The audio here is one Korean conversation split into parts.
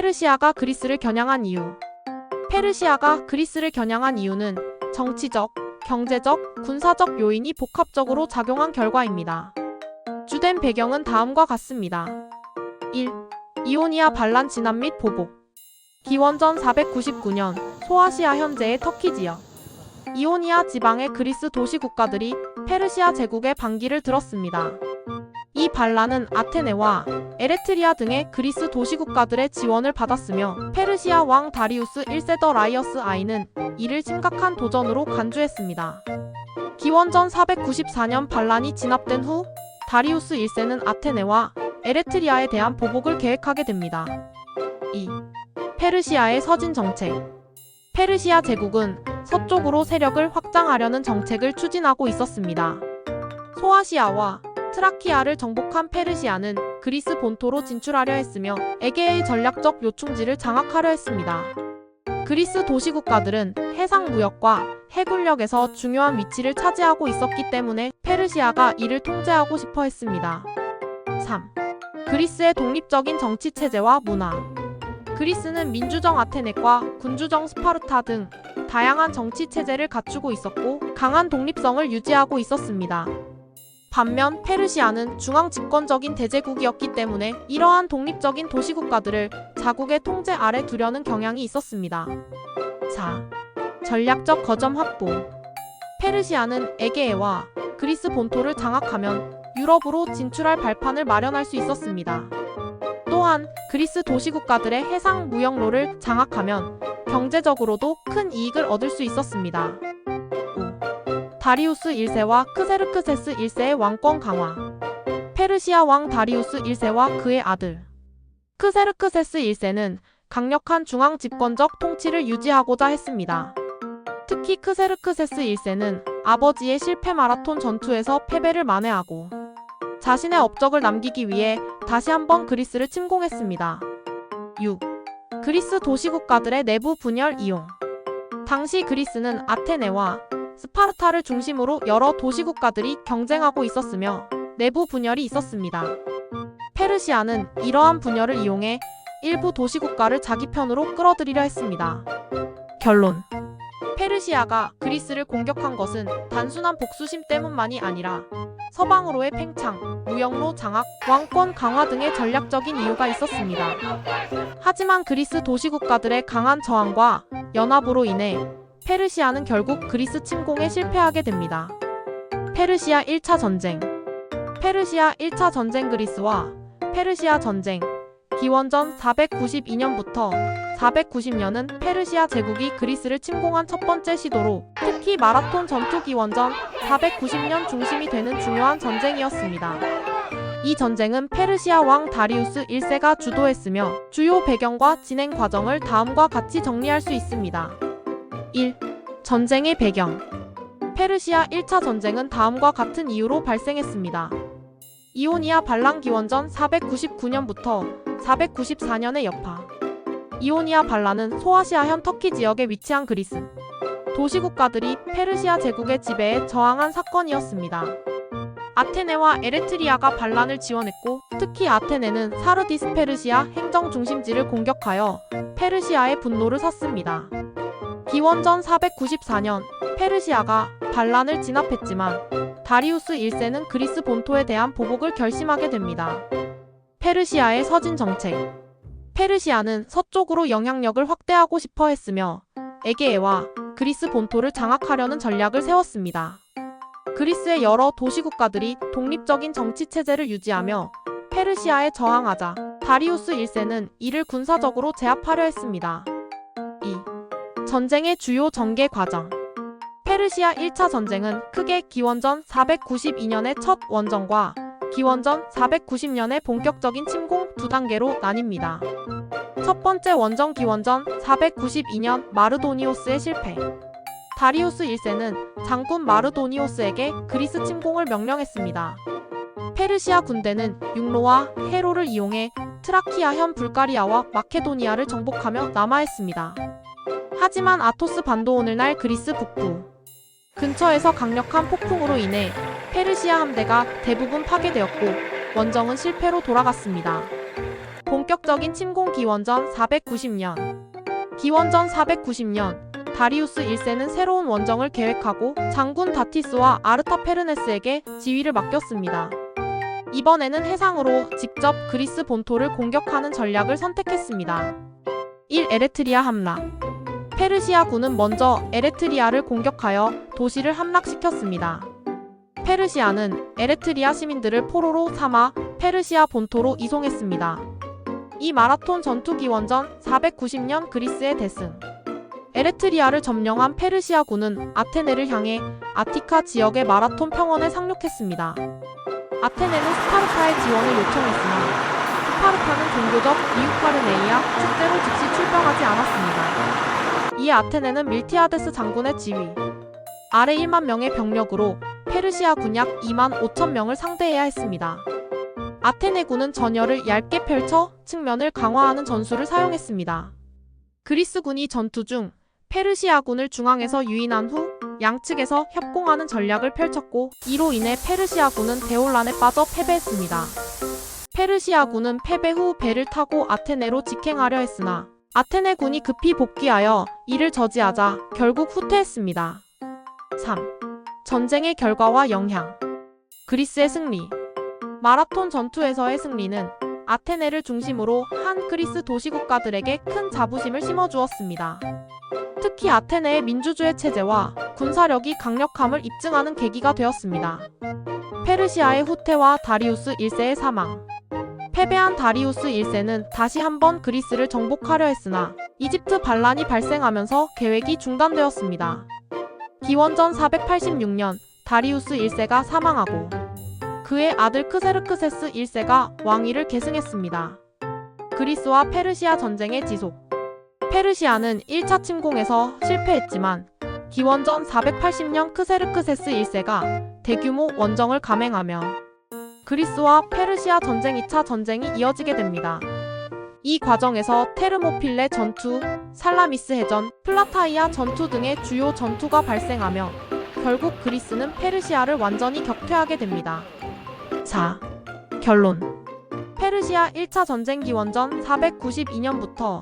페르시아가 그리스를 겨냥한 이유. 페르시아가 그리스를 겨냥한 이유는 정치적, 경제적, 군사적 요인이 복합적으로 작용한 결과입니다. 주된 배경은 다음과 같습니다. 1. 이오니아 반란 진압 및 보복. 기원전 499년 소아시아 현재의 터키 지역. 이오니아 지방의 그리스 도시 국가들이 페르시아 제국의 반기를 들었습니다. 이 반란은 아테네와 에레트리아 등의 그리스 도시 국가들의 지원을 받았으며 페르시아 왕 다리우스 1세 더 라이어스 아이는 이를 심각한 도전으로 간주했습니다. 기원전 494년 반란이 진압된 후 다리우스 1세는 아테네와 에레트리아에 대한 보복을 계획하게 됩니다. 2. 페르시아의 서진 정책. 페르시아 제국은 서쪽으로 세력을 확장하려는 정책을 추진하고 있었습니다. 소아시아와 트라키아를 정복한 페르시아는 그리스 본토로 진출하려 했으며 에게의 전략적 요충지를 장악하려 했습니다. 그리스 도시 국가들은 해상 무역과 해군력에서 중요한 위치를 차지하고 있었기 때문에 페르시아가 이를 통제하고 싶어 했습니다. 3. 그리스의 독립적인 정치 체제와 문화. 그리스는 민주정 아테네과 군주정 스파르타 등 다양한 정치 체제를 갖추고 있었고 강한 독립성을 유지하고 있었습니다. 반면 페르시아는 중앙 집권적인 대제국이었기 때문에 이러한 독립적인 도시국가들을 자국의 통제 아래 두려는 경향이 있었습니다. 4. 전략적 거점 확보. 페르시아는 에게해와 그리스 본토를 장악하면 유럽으로 진출할 발판을 마련할 수 있었습니다. 또한 그리스 도시국가들의 해상 무역로를 장악하면 경제적으로도 큰 이익을 얻을 수 있었습니다. 5. 다리우스 1세와 크세르크세스 1세의 왕권 강화. 페르시아 왕 다리우스 1세와 그의 아들 크세르크세스 1세는 강력한 중앙 집권적 통치를 유지하고자 했습니다. 특히 크세르크세스 1세는 아버지의 실패 마라톤 전투에서 패배를 만회하고 자신의 업적을 남기기 위해 다시 한번 그리스를 침공했습니다. 6. 그리스 도시국가들의 내부 분열 이용. 당시 그리스는 아테네와 스파르타를 중심으로 여러 도시국가들이 경쟁하고 있었으며 내부 분열이 있었습니다. 페르시아는 이러한 분열을 이용해 일부 도시국가를 자기 편으로 끌어들이려 했습니다. 결론. 페르시아가 그리스를 공격한 것은 단순한 복수심 때문만이 아니라 서방으로의 팽창, 무역로 장악, 왕권 강화 등의 전략적인 이유가 있었습니다. 하지만 그리스 도시국가들의 강한 저항과 연합으로 인해 페르시아는 결국 그리스 침공에 실패하게 됩니다. 페르시아 1차 전쟁 페르시아 1차 전쟁 그리스와 페르시아 전쟁 기원전 492년부터 490년은 페르시아 제국이 그리스를 침공한 첫 번째 시도로 특히 마라톤 전투 기원전 490년 중심이 되는 중요한 전쟁이었습니다. 이 전쟁은 페르시아 왕 다리우스 1세가 주도했으며 주요 배경과 진행 과정을 다음과 같이 정리할 수 있습니다. 1. 전쟁의 배경 페르시아 1차 전쟁은 다음과 같은 이유로 발생했습니다. 이오니아 반란 기원전 499년부터 494년의 여파. 이오니아 반란은 소아시아 현 터키 지역에 위치한 그리스 도시국가들이 페르시아 제국의 지배에 저항한 사건이었습니다. 아테네와 에레트리아가 반란을 지원했고 특히 아테네는 사르디스 페르시아 행정 중심지를 공격하여 페르시아의 분노를 샀습니다. 기원전 494년 페르시아가 반란을 진압했지만 다리우스 1세는 그리스 본토에 대한 보복을 결심하게 됩니다. 페르시아의 서진 정책 페르시아는 서쪽으로 영향력을 확대하고 싶어 했으며 에게해와 그리스 본토를 장악하려는 전략을 세웠습니다. 그리스의 여러 도시국가들이 독립적인 정치 체제를 유지하며 페르시아에 저항하자 다리우스 1세는 이를 군사적으로 제압하려 했습니다. 2. 전쟁의 주요 전개 과정 페르시아 1차 전쟁은 크게 기원전 492년의 첫 원정과 기원전 490년의 본격적인 침공 두 단계로 나뉩니다. 첫 번째 원정 기원전 492년 마르도니오스의 실패. 다리우스 1세는 장군 마르도니오스에게 그리스 침공을 명령했습니다. 페르시아 군대는 육로와 해로를 이용해 트라키아 현 불가리아와 마케도니아를 정복하며 남하했습니다. 하지만 아토스 반도 오늘날 그리스 북부 근처에서 강력한 폭풍으로 인해 페르시아 함대가 대부분 파괴되었고 원정은 실패로 돌아갔습니다. 본격적인 침공 기원전 490년. 기원전 490년 다리우스 1세는 새로운 원정을 계획하고 장군 다티스와 아르타페르네스에게 지휘를 맡겼습니다. 이번에는 해상으로 직접 그리스 본토를 공격하는 전략을 선택했습니다. 1. 에레트리아 함락 페르시아군은 먼저 에레트리아를 공격하여 도시를 함락시켰습니다. 페르시아는 에레트리아 시민들을 포로로 삼아 페르시아 본토로 이송했습니다. 이 마라톤 전투 기 원전 490년 그리스의 대승. 에레트리아를 점령한 페르시아군은 아테네를 향해 아티카 지역의 마라톤 평원에 상륙했습니다. 아테네는 스파르타의 지원을 요청했으나 스파르타는 종교적 이유카르네이아 축제로 즉시 출병하지 않았습니다. 이에 아테네는 밀티아데스 장군의 지휘 아래 1만 명의 병력으로 페르시아 군약 2만 5천 명을 상대해야 했습니다. 아테네군은 전열을 얇게 펼쳐 측면을 강화하는 전술을 사용했습니다. 그리스군이 전투 중 페르시아군을 중앙에서 유인한 후 양측에서 협공하는 전략을 펼쳤고 이로 인해 페르시아군은 대혼란에 빠져 패배했습니다. 페르시아군은 패배 후 배를 타고 아테네로 직행하려 했으나 아테네 군이 급히 복귀하여 이를 저지하자 결국 후퇴했습니다. 3. 전쟁의 결과와 영향 그리스의 승리 마라톤 전투에서의 승리는 아테네를 중심으로 한 그리스 도시국가들에게 큰 자부심을 심어주었습니다. 특히 아테네의 민주주의 체제와 군사력이 강력함을 입증하는 계기가 되었습니다. 페르시아의 후퇴와 다리우스 1세의 사망 패배한 다리우스 1세는 다시 한번 그리스를 정복하려 했으나 이집트 반란이 발생하면서 계획이 중단되었습니다. 기원전 486년 다리우스 1세가 사망하고 그의 아들 크세르크세스 1세가 왕위를 계승했습니다. 그리스와 페르시아 전쟁의 지속 페르시아는 1차 침공에서 실패했지만 기원전 480년 크세르크세스 1세가 대규모 원정을 감행하며 그리스와 페르시아 전쟁 2차 전쟁이 이어지게 됩니다. 이 과정에서 테르모필레 전투, 살라미스 해전, 플라타이아 전투 등의 주요 전투가 발생하며 결국 그리스는 페르시아를 완전히 격퇴하게 됩니다. 자, 결론. 페르시아 1차 전쟁 기원전 492년부터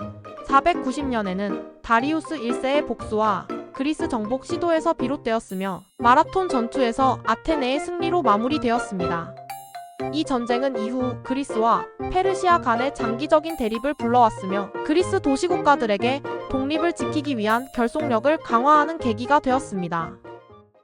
490년에는 다리우스 1세의 복수와 그리스 정복 시도에서 비롯되었으며 마라톤 전투에서 아테네의 승리로 마무리되었습니다. 이 전쟁은 이후 그리스와 페르시아 간의 장기적인 대립을 불러왔으며 그리스 도시국가들에게 독립을 지키기 위한 결속력을 강화하는 계기가 되었습니다.